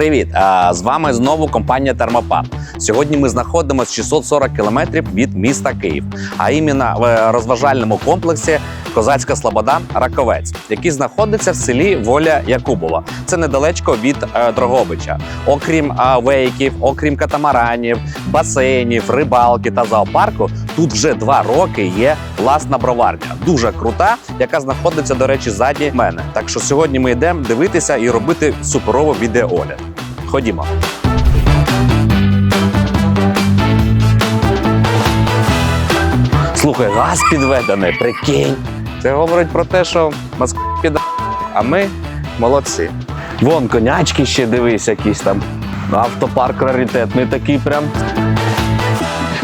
Привіт! З вами знову компанія Термопад. Сьогодні ми знаходимося 640 кілометрів від міста Київ, а іменно в е, розважальному комплексі Козацька Слобода Раковець, який знаходиться в селі Воля Якубова. Це недалечко від е, Дрогобича. Окрім е, вейків, окрім катамаранів, басейнів, рибалки та зоопарку, тут вже два роки є власна броварня, дуже крута, яка знаходиться, до речі, ззаді мене. Так що сьогодні ми йдемо дивитися і робити суперову відеоогляд. Ходімо. Слухай, газ підведений, прикинь. Це говорить про те, що Москва піде, а ми молодці. Вон конячки ще дивись, якісь там. Автопарк раритетний такий прям.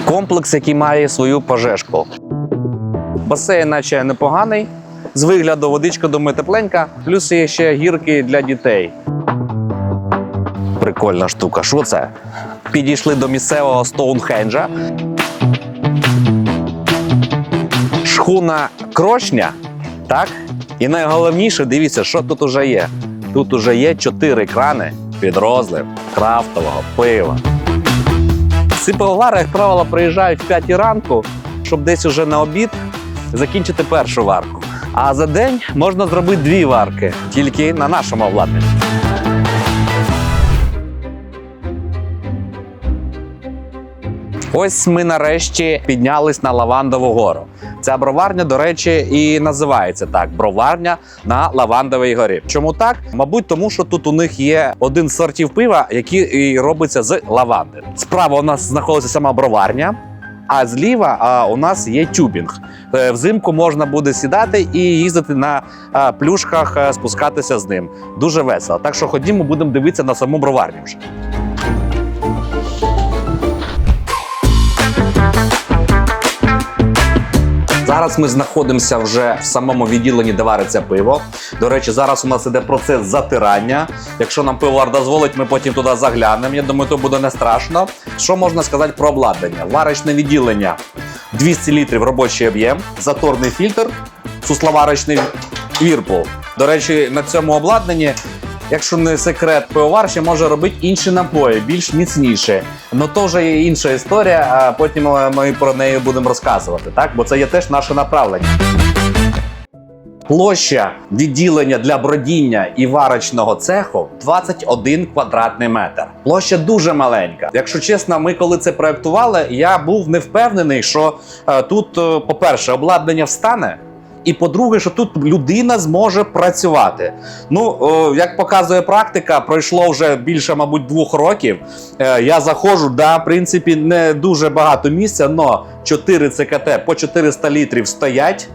Комплекс, який має свою пожежку. Басейн, наче непоганий. З вигляду водичка думаю, тепленька, плюс є ще гірки для дітей. Прикольна штука. Що це? Підійшли до місцевого Стоунхенджа. Шхуна крошня, так? І найголовніше, дивіться, що тут уже є. Тут уже є чотири крани під розлив крафтового пива. Ці пивовари, як правило, приїжджають в 5 ранку, щоб десь уже на обід закінчити першу варку. А за день можна зробити дві варки, тільки на нашому обладнанні. Ось ми нарешті піднялись на Лавандову гору. Ця броварня, до речі, і називається так: броварня на Лавандовій горі. Чому так? Мабуть, тому що тут у них є один з сортів пива, який робиться з лаванди. Справа у нас знаходиться сама броварня. А зліва а, у нас є тюбінг. Е, Взимку можна буде сідати і їздити на а, плюшках, е, спускатися з ним. Дуже весело. Так що ходімо, будемо дивитися на саму броварню вже. Зараз ми знаходимося вже в самому відділенні, де вариться пиво. До речі, зараз у нас іде процес затирання. Якщо нам пивовар дозволить, ми потім туди заглянемо. Я думаю, то буде не страшно. Що можна сказати про обладнання? Варочне відділення 200 літрів робочий об'єм, заторний фільтр, сусловарочний вірпул. До речі, на цьому обладнанні. Якщо не секрет, пивовар ще може робити інші напої, більш міцніші. Ну то вже є інша історія, а потім е, ми про неї будемо розказувати, так? Бо це є теж наше направлення. Площа відділення для бродіння і варочного цеху 21 квадратний метр. Площа дуже маленька. Якщо чесно, ми коли це проектували, я був не впевнений, що е, тут, е, по-перше, обладнання встане. І по-друге, що тут людина зможе працювати. Ну, о, як показує практика, пройшло вже більше, мабуть, двох років. Е, я заходжу, да, в принципі, не дуже багато місця, але 4 ЦКТ по 400 літрів стоять,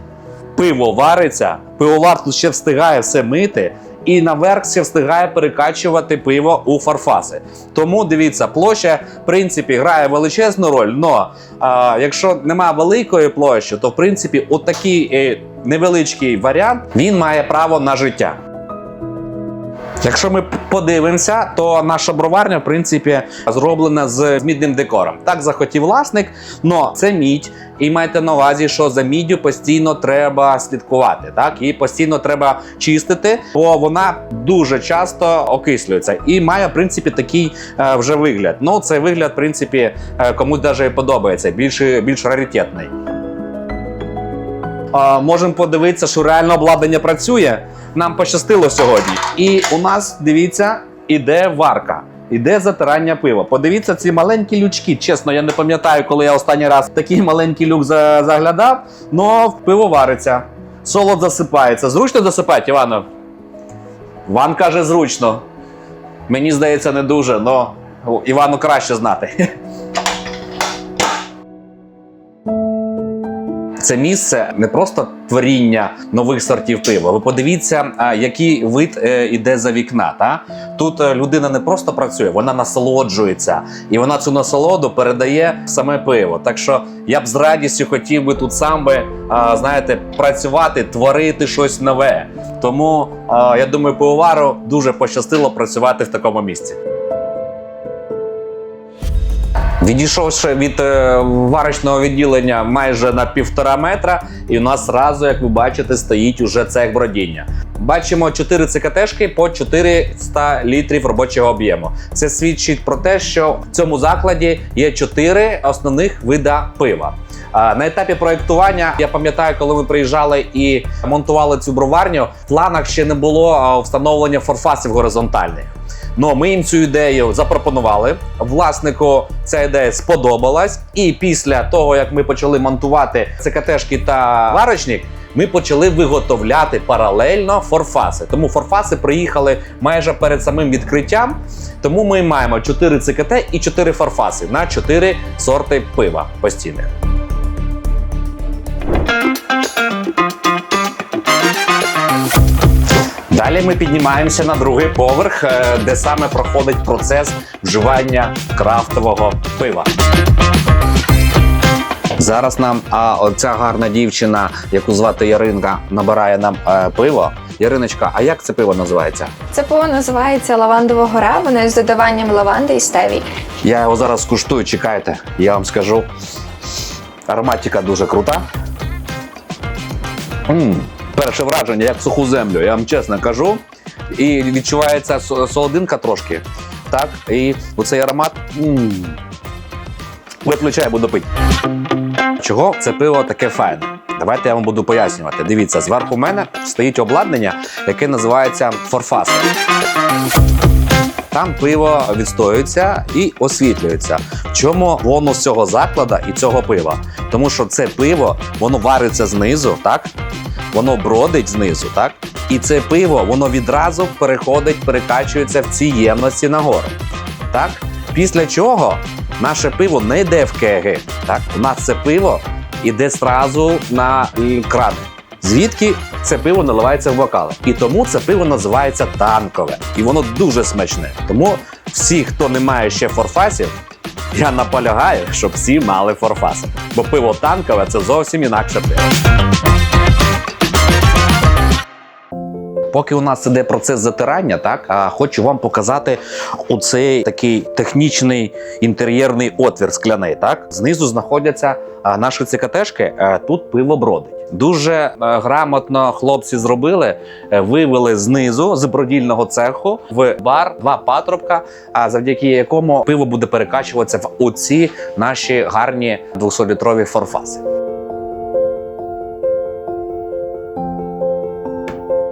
пиво вариться, пивовар тут ще встигає все мити. І наверх ще встигає перекачувати пиво у фарфаси. Тому дивіться, площа в принципі грає величезну роль. Но а, якщо немає великої площі, то в принципі отакий е, невеличкий варіант він має право на життя. Якщо ми подивимося, то наша броварня, в принципі, зроблена з мідним декором. Так захотів власник, але це мідь. І майте на увазі, що за міддю постійно треба слідкувати, так і постійно треба чистити, бо вона дуже часто окислюється і має в принципі такий е, вже вигляд. Ну, цей вигляд, в принципі, е, комусь і подобається, більш, більш раритетний. А, можемо подивитися, що реально обладнання працює. Нам пощастило сьогодні. І у нас, дивіться, іде варка. Іде затирання пива. Подивіться ці маленькі лючки. Чесно, я не пам'ятаю, коли я останній раз такий маленький люк заглядав, але пиво вариться. Солод засипається. Зручно засипати, Івано? Ван каже, зручно. Мені здається, не дуже, але Івану краще знати. Це місце не просто творіння нових сортів пива. Ви подивіться, який вид е, іде за вікна. Та? Тут е, людина не просто працює, вона насолоджується, і вона цю насолоду передає саме пиво. Так що я б з радістю хотів би тут сам би знаєте, працювати, творити щось нове. Тому я думаю, пивовару дуже пощастило працювати в такому місці. Відійшовши від е, варочного відділення майже на півтора метра, і у нас зразу, як ви бачите, стоїть уже цех бродіння. Бачимо 4 ЦКТшки по 400 літрів робочого об'єму. Це свідчить про те, що в цьому закладі є 4 основних вида пива. На етапі проєктування я пам'ятаю, коли ми приїжджали і монтували цю броварню, в планах ще не було встановлення форфасів горизонтальних. Ну, ми їм цю ідею запропонували. Власнику ця ідея сподобалась, і після того, як ми почали монтувати ЦКТшки та варочник, ми почали виготовляти паралельно форфаси. Тому форфаси приїхали майже перед самим відкриттям. Тому ми маємо 4 ЦКТ і 4 форфаси на 4 сорти пива постійних. Далі ми піднімаємося на другий поверх, е, де саме проходить процес вживання крафтового пива. Зараз нам а, оця гарна дівчина, яку звати Яринка, набирає нам е, пиво. Яриночка, а як це пиво називається? Це пиво називається лавандова гора. Воно з додаванням лаванди і стевій. Я його зараз скуштую, чекайте, я вам скажу. Ароматика дуже крута. м Перше враження, як суху землю, я вам чесно кажу. І відчувається солодинка трошки. Так, і оцей аромат. м Виключай, буду пити. Чого це пиво таке файне? Давайте я вам буду пояснювати. Дивіться, зверху мене стоїть обладнання, яке називається форфас. Там пиво відстоюється і освітлюється. Чому бонус цього закладу і цього пива? Тому що це пиво, воно вариться знизу, так? Воно бродить знизу, так? І це пиво воно відразу переходить, перекачується в ці ємності нагору. Так? Після чого наше пиво не йде в кеги. Так? У нас це пиво іде зразу на крани. Звідки це пиво наливається в бокали. І тому це пиво називається танкове. І воно дуже смачне. Тому всі, хто не має ще форфасів, я наполягаю, щоб всі мали форфаси. Бо пиво танкове це зовсім інакше пиво. Поки у нас іде процес затирання, так а хочу вам показати оцей такий технічний інтер'єрний отвір скляний. Так знизу знаходяться наші ЦКТшки. е, Тут пиво бродить. Дуже е, грамотно хлопці зробили, е, вивели знизу з бродільного цеху в бар два патрубка, завдяки якому пиво буде перекачуватися в оці наші гарні 200-літрові форфаси.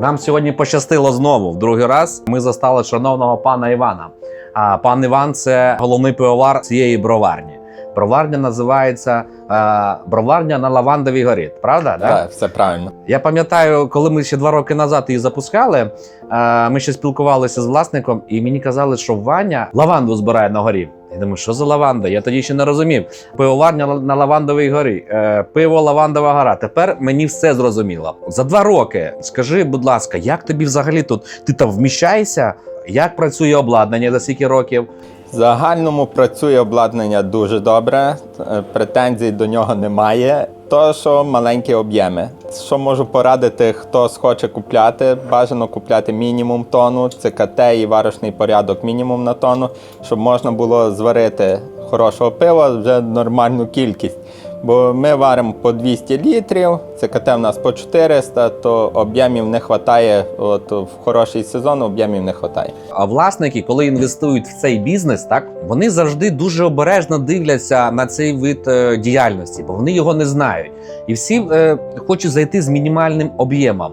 Нам сьогодні пощастило знову в другий раз. Ми застали шановного пана Івана. А пан Іван це головний пивовар цієї броварні. Броварня називається е, броварня на Лавандовій горі. Правда? Да? Все правильно. Я пам'ятаю, коли ми ще два роки назад її запускали. е, Ми ще спілкувалися з власником, і мені казали, що Ваня лаванду збирає на горі. Я думаю, що за лаванда? Я тоді ще не розумів. Пивоварня на лавандовій горі, е, пиво лавандова гора. Тепер мені все зрозуміло. За два роки скажи, будь ласка, як тобі взагалі тут? Ти там вміщаєшся? Як працює обладнання за скільки років? В загальному працює обладнання дуже добре, е, претензій до нього немає. То, що маленькі об'єми. Що можу порадити, хто схоче купляти, бажано купляти мінімум тону, ЦКТ і варочний порядок мінімум на тону, щоб можна було зварити хорошого пива вже нормальну кількість. Бо ми варимо по 200 літрів, ЦКТ в нас по 400, то об'ємів не вистачає. От в хороший сезон об'ємів не вистачає. А власники, коли інвестують в цей бізнес, так вони завжди дуже обережно дивляться на цей вид е, діяльності, бо вони його не знають. І всі е, хочуть зайти з мінімальним об'ємом.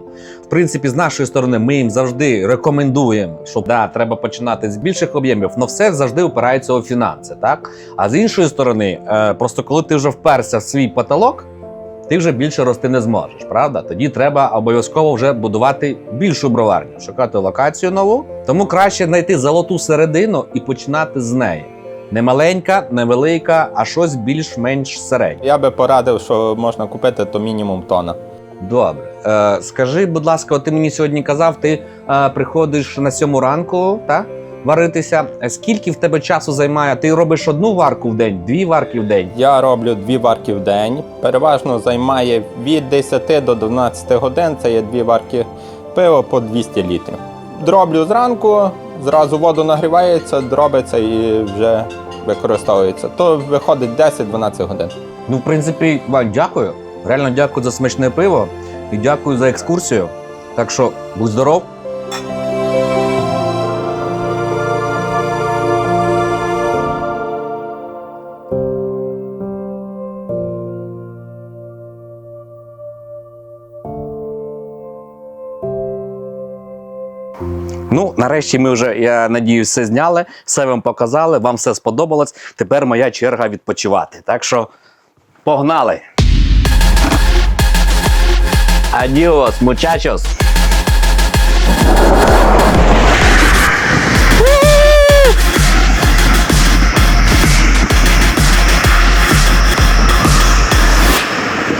Принципі, з нашої сторони, ми їм завжди рекомендуємо, що да, треба починати з більших об'ємів, але все завжди опирається у фінанси. Так а з іншої сторони, е, просто коли ти вже вперся в свій потолок. Ти вже більше рости не зможеш, правда? Тоді треба обов'язково вже будувати більшу броварню, шукати локацію нову. Тому краще знайти золоту середину і починати з неї. Не маленька, не велика, а щось більш-менш середнє. Я би порадив, що можна купити то мінімум тона. Добре. Е, скажи, будь ласка, от ти мені сьогодні казав, ти е, приходиш на сьому ранку, та? Варитися. Е, Скільки в тебе часу займає? Ти робиш одну варку в день, дві варки в день. Я роблю дві варки в день. Переважно займає від 10 до 12 годин. Це є дві варки пива по 200 літрів. Дроблю зранку, зразу воду нагрівається, дробиться і вже використовується, то виходить 10-12 годин. Ну, в принципі, Вань, дякую. Реально дякую за смачне пиво і дякую за екскурсію. Так що будь здоров. Ну, нарешті ми вже, я надіюсь, все зняли, все вам показали, вам все сподобалось. Тепер моя черга відпочивати. Так що погнали! Adiós, muchachos.